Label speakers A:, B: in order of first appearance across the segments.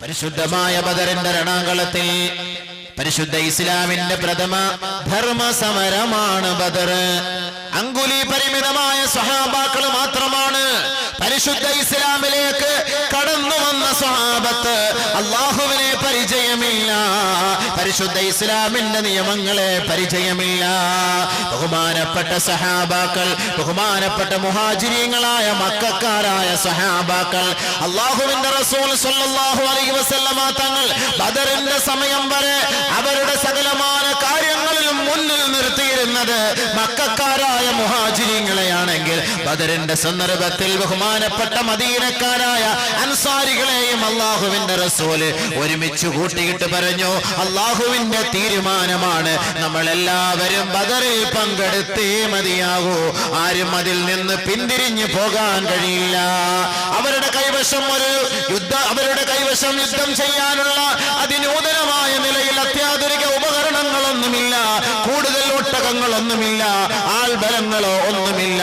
A: പരിശുദ്ധമായ ബദറിന്റെ രണാകളത്തിൽ പരിശുദ്ധ ഇസ്ലാമിന്റെ പ്രഥമ ധർമ്മ സമരമാണ് ബദർ അങ്കുലി പരിമിതമായ സഹാബാക്കൾ മാത്രമാണ് പരിശുദ്ധ ഇസ്ലാമിലേക്ക് സഹാബത്ത് അള്ളാഹുവിനെ പരിചയമില്ല. പരിശുദ്ധ ഇസ്ലാമിന്റെ നിയമങ്ങളെ പരിചയമില്ല. ബഹുമാനപ്പെട്ട സഹാബാക്കൾ ബഹുമാനപ്പെട്ട മുഹാജിരിയങ്ങളായ മക്കാരായ സഹാബാക്കൾ അള്ളാഹുവിന്റെ റസൂൽ സല്ലല്ലാഹു അലൈഹി വസല്ലമ തങ്ങൾ ബദറിന്റെ സമയം വരെ അവരുടെ സകലമായ കാര്യങ്ങളിലും മുന്നിൽ നിർത്തിയിരുന്നത് മക്കാരായ മുഹാജിരിങ്ങളെയാണെങ്കിൽ ബദറിന്റെ സന്ദർഭത്തിൽ ബഹുമാനപ്പെട്ട മദീനക്കാരായ അൻസാരികളെയും അള്ളാഹുവിന്റെ റസൂൽ ഒരുമിച്ച് കൂട്ടിയിട്ട് പറഞ്ഞു അള്ളാഹുവിന്റെ തീരുമാനമാണ് നമ്മൾ എല്ലാവരും ബദറിൽ പങ്കെടുത്തേ മതിയാകൂ. ആരും അതിൽ നിന്ന് പിന്തിരിഞ്ഞു പോകാൻ കഴിയില്ല. അവരുടെ കൈവശം ഒരു യുദ്ധ അവരുടെ കൈവശം യുദ്ധം ചെയ്യാനുള്ള അതിനൂതനമായ നിലയിൽ അത്യാധുനിക കൂടുതൽ ആൽബലങ്ങളോ ഒന്നുമില്ല.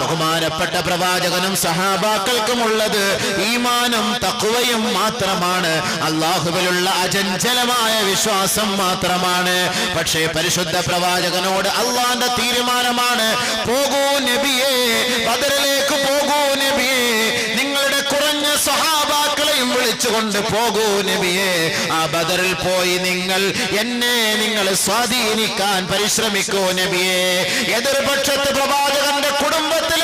A: ബഹുമാനപ്പെട്ട പ്രവാചകനും സഹാബാക്കൾക്കുമുള്ളത് ഈമാനും തക്കുവയും മാത്രമാണ്. അള്ളാഹുവിലുള്ള അചഞ്ചലമായ വിശ്വാസം മാത്രമാണ്. പക്ഷേ പരിശുദ്ധ പ്രവാചകനോട് അള്ളാന്റെ തീരുമാനമാണ് പോകൂ നബിയേ ബദറിലേക്ക് പോകൂ വിളിച്ചുകൊണ്ട് പോകൂ നബിയെ. ആ ബദറിൽ പോയി നിങ്ങൾ എന്നെ നിങ്ങൾ സ്വാധീനിക്കാൻ പരിശ്രമിക്കൂ നബിയെ. എതിർപക്ഷത്ത് പ്രവാചകന്റെ കുടുംബത്തിൽ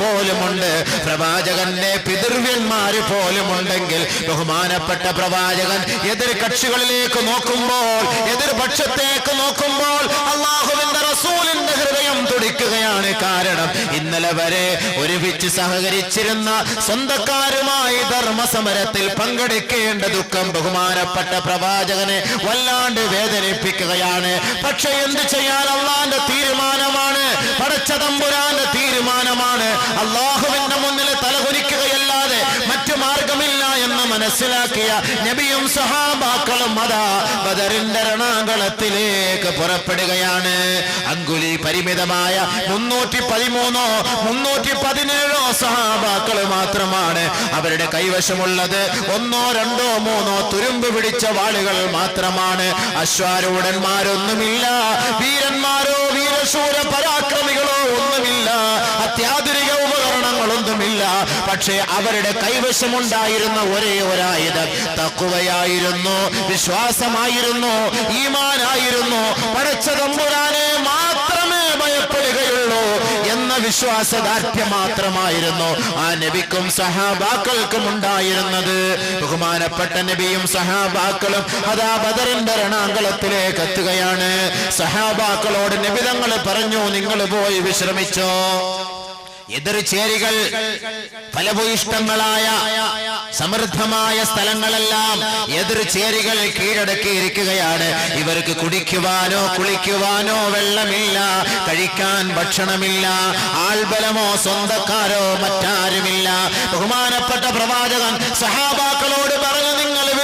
A: പോലുമുണ്ട്. പ്രവാചകന്റെ പിതൃവ്യന്മാര് പോലുമുണ്ടെങ്കിൽ ബഹുമാനപ്പെട്ട പ്രവാചകൻ എതിർ കക്ഷികളിലേക്ക് നോക്കുമ്പോൾ എതിർപക്ഷത്തേക്ക് നോക്കുമ്പോൾ അള്ളാഹുവിന്റെ റസൂലിന്റെ ഹൃദയം തുടിക്കുകയാണ് കാരണം ഇന്നലെ വരെ ഒരുമിച്ച് സഹകരിച്ചിരുന്ന സ്വന്തക്കാരുമായി ധർമ്മസമരത്തിൽ പങ്കെടുക്കേണ്ട ദുഃഖം ബഹുമാനപ്പെട്ട പ്രവാചകനെ വല്ലാണ്ട് വേദനിപ്പിക്കുകയാണ്. പക്ഷെ എന്ത് ചെയ്യാൻ അള്ളാന്റെ തീരുമാനമാണ്? പടച്ച തമ്പുരാന്റെ തീരുമാനമാണ് അള്ളാഹുവിന്റെ മുന്നിൽ തലകുനിക്കുകയല്ലാതെ മറ്റു മാർഗമില്ല എന്ന് മനസ്സിലാക്കിയ നബിയും സഹാബാക്കളും അതാ ബദറിന്റെ രണാങ്കളത്തിലേക്ക് പുറപ്പെടുകയാണ്. അങ്കുലി പരിമിതമായ മുന്നൂറ്റി പതിമൂന്നോ മുന്നൂറ്റി പതിനേഴോ സഹാബാക്കൾ മാത്രമാണ് അവരുടെ കൈവശമുള്ളത്. ഒന്നോ രണ്ടോ മൂന്നോ തുരുമ്പ് പിടിച്ച വാളുകൾ മാത്രമാണ്. അശ്വാരൂഢന്മാരൊന്നുമില്ല വീരന്മാരോ വീരശൂര പരാക്രമികളോ ഒന്നുമില്ല. അത്യാധുനിക ഉപകരണങ്ങളൊന്നുമില്ല പക്ഷേ അവരുടെ കൈവശമുണ്ടായിരുന്ന ഒരേ ഒരായുധം തക്കുവയായിരുന്നു വിശ്വാസമായിരുന്നു ഈമാനായിരുന്നു. പടച്ച തമ്പുരാനെ മാത്രമേ ഭയപ്പെടുകയുള്ളൂ എന്ന വിശ്വാസദാർഢ്യം മാത്രമായിരുന്നു ആ നബിക്കും സഹാബാക്കൾക്കും ഉണ്ടായിരുന്നത്. ബഹുമാനപ്പെട്ട നബിയും സഹാബാക്കളും അതാ ബദറിന്റെ രണാങ്കളത്തിലേക്ക് എത്തുകയാണ്. സഹാബാക്കളോട് നബിതങ്ങൾ പറഞ്ഞു നിങ്ങൾ പോയി വിശ്രമിച്ചോ? എതിർചേരികൾ ഫലഭൂയിഷ്ടങ്ങളായ സമൃദ്ധമായ സ്ഥലങ്ങളെല്ലാം എതിർചേരികൾ കീഴടക്കിയിരിക്കുകയാണ്. ഇവർക്ക് കുടിക്കുവാനോ കുളിക്കുവാനോ വെള്ളമില്ല കഴിക്കാൻ ഭക്ഷണമില്ല ആൾബലമോ സ്വന്തക്കാരോ മറ്റാരുമില്ല. ബഹുമാനപ്പെട്ട പ്രവാചകൻ സഹാബാക്കളോട് പറഞ്ഞു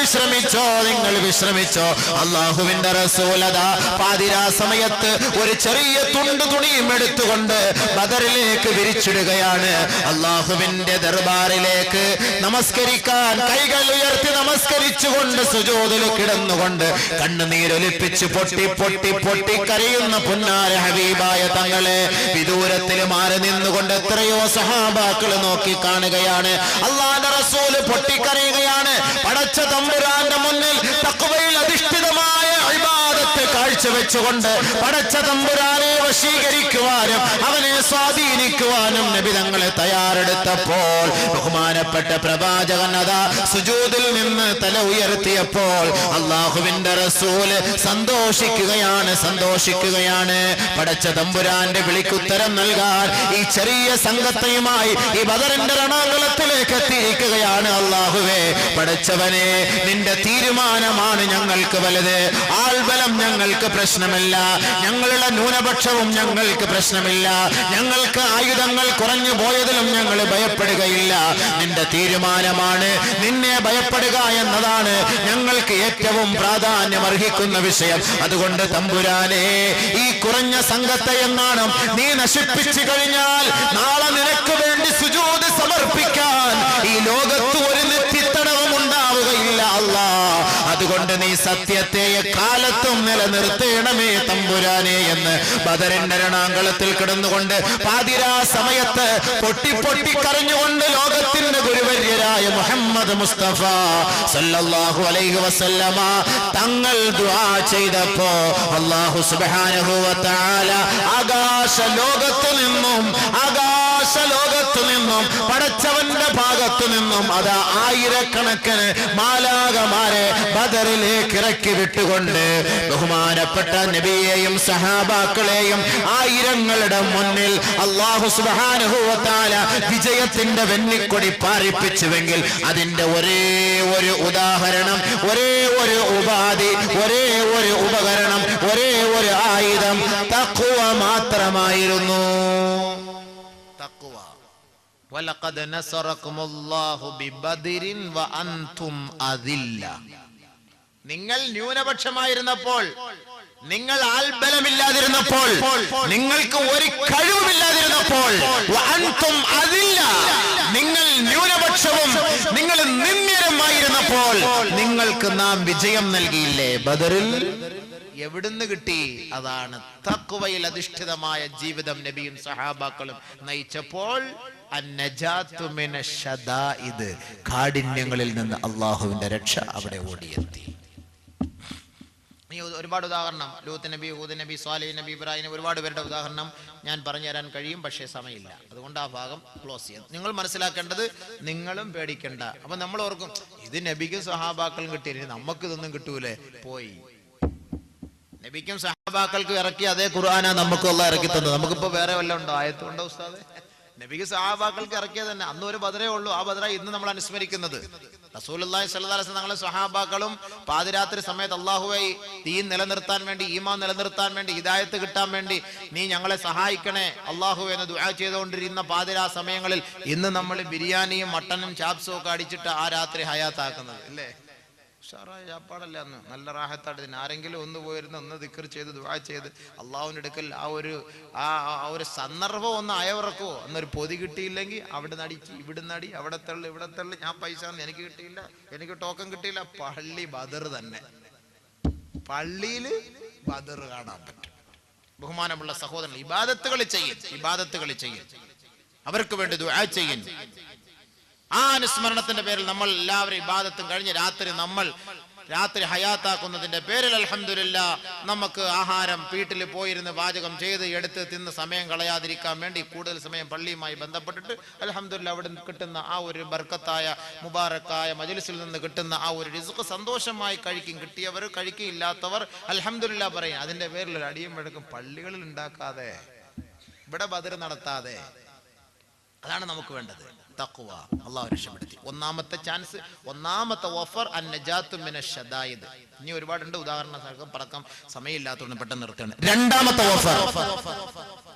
A: വിശ്രമിച്ചോ നിങ്ങൾ വിശ്രമിച്ചോ. അള്ളാഹുവിന്റെ റസൂലത പാതിരാ സമയത്ത് ഒരു ചെറിയ തുണ്ട് തുണിയും എടുത്തുകൊണ്ട് ബദറിലേക്ക് വിരിച്ചിടുകയാണ്. അള്ളാഹുവിന്റെ ദർബാറിലേക്ക് നമസ്കരിക്കാൻ കൈകൾ ഉയർത്തി നമസ്കരിച്ചുകൊണ്ട് സുജോതിൽ കിടന്നുകൊണ്ട് കണ്ണുനീരൊലിപ്പിച്ച് പൊട്ടി പൊട്ടി പൊട്ടി കരയുന്ന പുന്നാര ഹബീബായ തങ്ങളെ വിദൂരത്തിൽ മാറി നിന്നുകൊണ്ട് എത്രയോ സഹാബാക്കൾ നോക്കി കാണുകയാണ്. അള്ളാഹ റസൂൽ പൊട്ടിക്കരയുകയാണ്. പടച്ച തമ്പുരാന്റെ മുന്നിൽ തക്കുവയിൽ അധിഷ്ഠിതമായ ഇബാദത്ത് വെച്ചുകൊണ്ട് പടച്ച തമ്പുരാനെ വശീകരിക്കുവാനും അവനെ സ്വാധീനിക്കുവാനും നബിതങ്ങളെ തയ്യാറെടുത്തപ്പോൾ ബഹുമാനപ്പെട്ട പ്രവാചകൻ അതാ സുജൂതിൽ നിന്ന് തല ഉയർത്തിയപ്പോൾ അള്ളാഹുവിന്റെ റസൂൽ സന്തോഷിക്കുകയാണ് സന്തോഷിക്കുകയാണ്. പടച്ച തമ്പുരാന്റെ വിളിക്കുത്തരം നൽകാൻ ഈ ചെറിയ സംഘത്തെയുമായി ഈ ബദറിന്റെ രണാകുളത്തിലേക്ക് എത്തിയിരിക്കുകയാണ് അള്ളാഹുവേ. പടച്ചവനെ നിന്റെ തീരുമാനമാണ് ഞങ്ങൾക്ക് വലുത്. ആൾബലം ഞങ്ങൾക്ക് പ്രശ്നമില്ല. ഞങ്ങളുടെ ന്യൂനപക്ഷവും ഞങ്ങൾക്ക് പ്രശ്നമില്ല. ഞങ്ങൾക്ക് ആയുധങ്ങൾ കുറഞ്ഞു പോയതിലും ഞങ്ങൾ ഭയപ്പെടുകയില്ല. നിന്റെ തീരുമാനമാണ്. നിന്നെ ഭയപ്പെടുക എന്നതാണ് ഞങ്ങൾക്ക് ഏറ്റവും പ്രാധാന്യം അർഹിക്കുന്ന വിഷയം. അതുകൊണ്ട് തമ്പുരാനെ ഈ കുറഞ്ഞ സംഘത്തെ എന്നാണ് നീ നശിപ്പിച്ചു കഴിഞ്ഞാൽ നാളെ നിനക്ക് വേണ്ടി സുജൂത് സമർപ്പിക്കാൻ ഈ ലോകത്ത് ഒരു അതുകൊണ്ട് നീ സത്യത്തെ കാലത്തും നിലനിർത്തേണമേ തമ്പുരാനെ എന്ന്. ബദറിന്റെ രണാങ്കളത്തിൽ കിടന്നുകൊണ്ട് പാതിരാ സമയത്ത് പൊട്ടി പൊട്ടി കരഞ്ഞുകൊണ്ട് ലോകത്തിന്റെ ഗുരുവര്യരായ മുഹമ്മദ് മുസ്തഫ സല്ലല്ലാഹു അലൈഹി വസല്ലമ തങ്ങൾ ദുആ ചെയ്തപ്പോ അല്ലാഹു വ തആല ആകാശ ലോകത്തു നിന്നും ആകാശ ലോകത്തു നിന്നും ഭാഗത്തു നിന്നും അത് ആയിരക്കണക്കിന് മാലാകമാരെ ബദറിലേക്ക് ഇറക്കി വിട്ടുകൊണ്ട് ബഹുമാനപ്പെട്ട നബിയെയും സഹാബാക്കളെയും ആയിരങ്ങളുടെ മുന്നിൽ അള്ളാഹു സുബാനുഭവത്താല വിജയത്തിന്റെ വെന്നിക്കൊടി പാറിപ്പിച്ചുവെങ്കിൽ അതിന്റെ ഒരേ ഒരു ഉദാഹരണം ഒരേ ഒരു ഉപാധി ഒരേ ഒരു ഉപകരണം ഒരേ ഒരു ആയുധം തക്കുവ മാത്രമായിരുന്നു. നിങ്ങൾ ന്യൂനപക്ഷമായിരുന്നപ്പോൾ നിങ്ങൾ ആൽബലമില്ലാതിരുന്നപ്പോൾ നിങ്ങൾക്ക് ഒരു കഴിവുമില്ലാതിരുന്നപ്പോൾ വഅൻതും അതില്ല. നിങ്ങൾ ന്യൂനപക്ഷവും നിങ്ങൾ നിന്ദ്യരമായിരുന്നപ്പോൾ നിങ്ങൾക്ക് നാം വിജയം നൽകിയില്ലേ? ബദറിൽ എവിടുന്ന് കിട്ടി? അതാണ് തക്കുവയിൽ അധിഷ്ഠിതമായ ജീവിതം നബിയും സഹാബാക്കളും നയിച്ചപ്പോൾ കാഠിന്യങ്ങളിൽ നിന്ന് അള്ളാഹുവിന്റെ രക്ഷ അവിടെ ഓടിയെത്തി. ഒരുപാട് ഉദാഹരണം. ലൂത്ത് നബി ഊദ് നബി സ്വാലി നബി ഇബ്രാഹിം ഒരുപാട് പേരുടെ ഉദാഹരണം ഞാൻ പറഞ്ഞു തരാൻ കഴിയും പക്ഷേ സമയമില്ല. അതുകൊണ്ട് ആ ഭാഗം ക്ലോസ് ചെയ്യാം നിങ്ങൾ മനസ്സിലാക്കേണ്ടത് നിങ്ങളും പേടിക്കണ്ട. അപ്പൊ നമ്മൾ ഓർക്കും ഇത് നബിക്കും സഹാബാക്കളും കിട്ടിയില്ല. നമുക്ക് ഇതൊന്നും കിട്ടൂലേ? പോയി. നബിക്കും സഹാബാക്കൾക്കും ഇറക്കി അതേ ഖുർആന നമുക്ക് ഇറക്കി തന്നത്. നമുക്കിപ്പോ വേറെ വല്ലതും ഉണ്ടോ? ആയത്തുണ്ടോ ഉസ്താദെ? നബിക്ക് സഹാബാക്കൾക്ക് ഇറക്കിയത് തന്നെ. അന്ന് ഒരു ബദറേ ഉള്ളൂ. ആ ബദറ ഇന്ന് നമ്മൾ അനുസ്മരിക്കുന്നത്. അലൈഹി വസല്ലം തങ്ങളെ സ്വഹാബാക്കളും പാതിരാത്രി സമയത്ത് അള്ളാഹുവായി തീ നിലനിർത്താൻ വേണ്ടി ഈമാൻ നിലനിർത്താൻ വേണ്ടി ഹിദായത്ത് കിട്ടാൻ വേണ്ടി നീ ഞങ്ങളെ സഹായിക്കണേ. അള്ളാഹു എന്ന് ദുആ ചെയ്തുകൊണ്ടിരുന്ന പാതിരാ സമയങ്ങളിൽ ഇന്ന് നമ്മൾ ബിരിയാണിയും മട്ടനും ചാപ്സും ഒക്കെ അടിച്ചിട്ട് ആ രാത്രി ഹയാത്താക്കുന്നത്. അല്ലേ ഉഷാറായ ചാപ്പാടല്ല അന്ന്? നല്ല റാഹത്തായിട്ട് ഇതിന്. ആരെങ്കിലും ഒന്ന് പോയിരുന്നു ഒന്ന് ദിക്കർ ചെയ്ത് ദുആ ചെയ്ത് അള്ളാഹുവിന്റെ അടുക്കൽ ആ ഒരു ആ ആ- ഒരു സന്ദർഭം ഒന്ന് അയവിറക്കുവോ? അന്നൊരു പൊതി കിട്ടിയില്ലെങ്കിൽ അവിടെ നടി ഇവിടെ നടി അവിടെ തള്ളി ഇവിടെ തള്ളി ഞാൻ പൈസ എനിക്ക് കിട്ടിയില്ല എനിക്ക് ടോക്കൺ കിട്ടിയില്ല. പള്ളി ബദർ തന്നെ. പള്ളിയിൽ ബദർ കാണാൻ പറ്റും. ബഹുമാനമുള്ള സഹോദരൻ ഇബാദത്തുകൾ ചെയ്യും ഇബാദത്തുകൾ ചെയ്യും. അവർക്ക് വേണ്ടി ദുആ ചെയ്യും. ആ അനുസ്മരണത്തിന്റെ പേരിൽ നമ്മൾ എല്ലാവരും ഇബാദത്തും കഴിഞ്ഞ് രാത്രി നമ്മൾ രാത്രി ഹയാത്താക്കുന്നതിന്റെ പേരിൽ അലഹമില്ല നമുക്ക് ആഹാരം വീട്ടിൽ പോയിരുന്ന് പാചകം ചെയ്ത് എടുത്ത് തിന്ന് സമയം കളയാതിരിക്കാൻ വേണ്ടി കൂടുതൽ സമയം പള്ളിയുമായി ബന്ധപ്പെട്ടിട്ട് അലഹമില്ല അവിടെ നിന്ന് കിട്ടുന്ന ആ ഒരു ബർക്കത്തായ മുബാറക്കായ മജലിസിൽ നിന്ന് കിട്ടുന്ന ആ ഒരു റിസ്ക് സന്തോഷമായി കഴിക്കും. കിട്ടിയവർ കഴിക്കില്ലാത്തവർ അലഹമില്ല പറയും. അതിന്റെ പേരിൽ ഒരു അടിയും വഴക്കും പള്ളികളിൽ ഉണ്ടാക്കാതെ ഇവിടെ ബദർ നടത്താതെ അതാണ് നമുക്ക് വേണ്ടത്. തഖ്വ. അള്ളാഹു രക്ഷപ്പെടുത്തി. ഒന്നാമത്തെ ചാൻസ് ഒന്നാമത്തെ ഓഫർ അന്നജാത്തുമിന ഷദായിദ് ഇനി ഒരുപാടുണ്ട്. ഉദാഹരണ സഹകം പറക്കം. സമയമില്ലാത്തതുകൊണ്ട് പെട്ടെന്ന് നിർത്തുകയാണ്. രണ്ടാമത്തെ ഓഫർ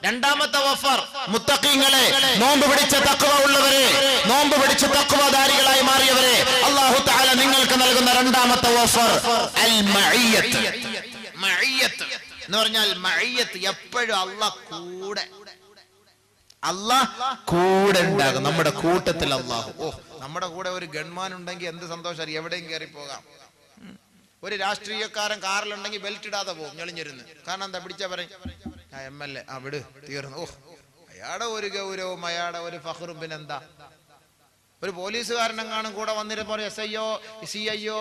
A: രണ്ടാമത്തെ ഓഫർ മുത്തഖീങ്ങളെ നോമ്പ് പിടിച്ച തഖ്വ ഉള്ളവരെ നോമ്പ് പിടിച്ച തക്കുവധാരികളായി മാറിയവരെ അള്ളാഹു തആല നിങ്ങൾക്ക് നൽകുന്ന രണ്ടാമത്തെ ഓഫർ അൽ മഇയ്യത്ത് എന്ന് പറഞ്ഞാൽ മഇയ്യത്ത് എപ്പോഴും അള്ളാഹ് കൂടെ. അള്ളാഹ് കൂടെ ഉണ്ടാകും. നമ്മുടെ കൂട്ടത്തിൽ അള്ളാഹു. ഓ നമ്മുടെ കൂടെ ഒരു ഗൺമാൻ ഉണ്ടെങ്കിൽ എന്ത് സന്തോഷം എവിടെയും കയറി പോകാം. ഒരു രാഷ്ട്രീയക്കാരൻ കാറിലുണ്ടെങ്കിൽ ബെൽറ്റ് ഇടാതെ പോകും ഞെളിഞ്ഞിരുന്ന്. കാരണം എന്താ? പിടിച്ചാ പറയും എം എൽ എ ആ വിട്. തീർന്നു. ഓ അയാടെ ഒരു ഗൗരവം അയാടെ ഒരു ഫഹറും പിന്നെന്താ? ഒരു പോലീസുകാരനെങ്ങാനും കൂടെ വന്നിരുന്നപ്പോൾ S I O C I O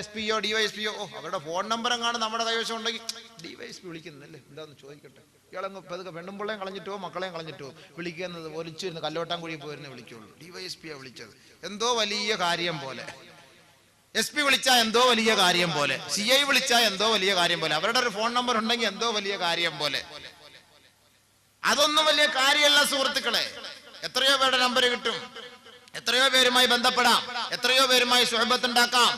A: S P ഒ ഡിവൈഎസ് പി ഒ അവരുടെ ഫോൺ നമ്പർ എങ്ങാനും നമ്മുടെ കൈവശം ഉണ്ടെങ്കിൽ ഡിവൈഎസ് പി വിളിക്കുന്നില്ലേ എന്താന്ന് ചോദിക്കട്ടെ. ഇയാളങ്ങ് പതുക്കെ പെണ്ണുമ്പിള്ളയും കളഞ്ഞിട്ടോ മക്കളെയും കളഞ്ഞിട്ടോ വിളിക്കുന്നത് ഒലിച്ചിരുന്ന് കല്ലോട്ടാൻ കുഴി പോയിരുന്ന് വിളിക്കുള്ളൂ. ഡിവൈഎസ് പിയാണ് വിളിച്ചത്. എന്തോ വലിയ കാര്യം പോലെ. എസ് പി വിളിച്ചാൽ എന്തോ വലിയ കാര്യം പോലെ. സി ഐ വിളിച്ചാൽ എന്തോ വലിയ കാര്യം പോലെ. അവരുടെ ഒരു ഫോൺ നമ്പർ ഉണ്ടെങ്കിൽ എന്തോ വലിയ കാര്യം പോലെ. അതൊന്നും വലിയ കാര്യമല്ല സുഹൃത്തുക്കളെ. എത്രയോ പേരുടെ നമ്പർ കിട്ടും. എത്രയോ പേരുമായി ബന്ധപ്പെടാം. എത്രയോ പേരുമായി സുഹബത്ത് ഉണ്ടാക്കാം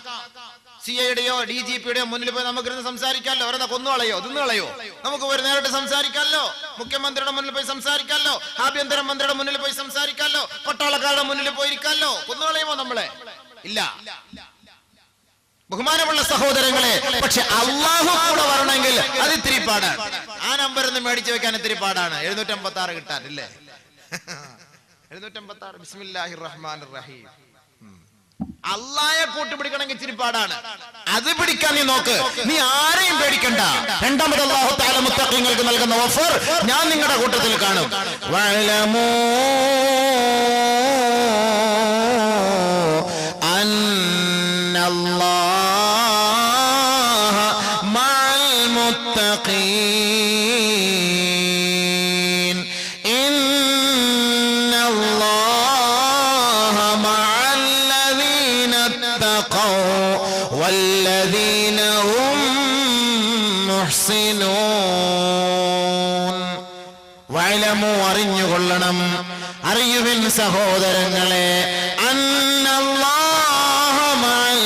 A: സി ഐയുടെയോ ഡി ജി പിയുടെയോ മുന്നിൽ പോയി നമുക്ക് ഇരുന്ന് സംസാരിക്കാമല്ലോ. അവരെന്താ കൊന്നുകളയോ? തിന്നുകളയോ? നമുക്ക് ഒരു നേരിട്ട് സംസാരിക്കാമല്ലോ. മുഖ്യമന്ത്രിയുടെ മുന്നിൽ പോയി സംസാരിക്കാമല്ലോ. ആഭ്യന്തര മന്ത്രിയുടെ മുന്നിൽ പോയി സംസാരിക്കാമല്ലോ. പട്ടാളക്കാരുടെ മുന്നിൽ പോയിരിക്കാമല്ലോ. കൊന്നു കൊന്നുകളയുമോ നമ്മളെ? ഇല്ല. ബഹുമാനമുള്ള സഹോദരങ്ങളെ പക്ഷെ അള്ളാഹു കൂടെ വരണമെങ്കിൽ അത് ഇത്തിരി പാടാണ്. ആ നമ്പർ ഒന്ന് മേടിച്ചു വെക്കാൻ ഇത്തിരി പാടാണ്. എഴുന്നൂറ്റമ്പത്തി ആറ് കിട്ടാറില്ലേ? എഴുന്നൂറ്റമ്പത്തി ആറ് ബിസ്മില്ലാഹി റഹ്മാൻ റഹീം. അള്ളായെ കൂട്ടുപിടിക്കണമെങ്കിൽ ഇച്ചിരി പാടാണ്. അത് പിടിക്കാൻ നീ നോക്ക്. നീ ആരെയും പേടിക്കണ്ട. രണ്ടാമത് അള്ളാഹു താല മുത്തഖീങ്ങൾക്ക് നൽകുന്ന ഓഫർ ഞാൻ നിങ്ങളുടെ കൂട്ടത്തിൽ കാണും. വഅലമൂ أن വയലമോ അറിഞ്ഞുകൊള്ളണം. അറിയുവിൻ സഹോദരങ്ങളെ അന്നല്ലാഹ മഅൽ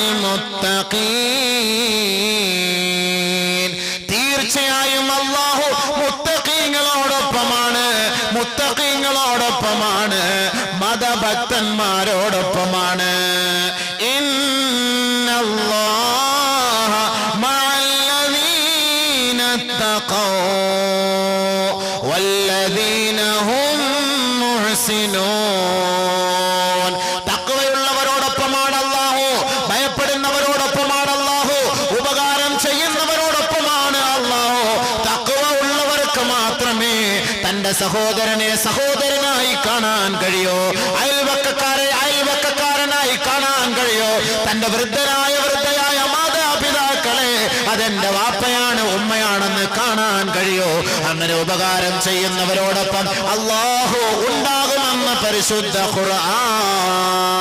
A: സഹോദരനെ സഹോദരനായി കാണാൻ കഴിയോ? അയൽവക്കക്കാരെ അയൽവക്കക്കാരനായി കാണാൻ കഴിയോ? തന്റെ വൃദ്ധരായ വൃദ്ധയായ മാതാപിതാക്കളെ അതെന്റെ വാപ്പയാണ് ഉമ്മയാണെന്ന് കാണാൻ കഴിയോ? അങ്ങനെ ഉപകാരം ചെയ്യുന്നവരോടൊപ്പം അള്ളാഹു ഉണ്ടാകുമെന്ന് പരിശുദ്ധ ഖുർആൻ.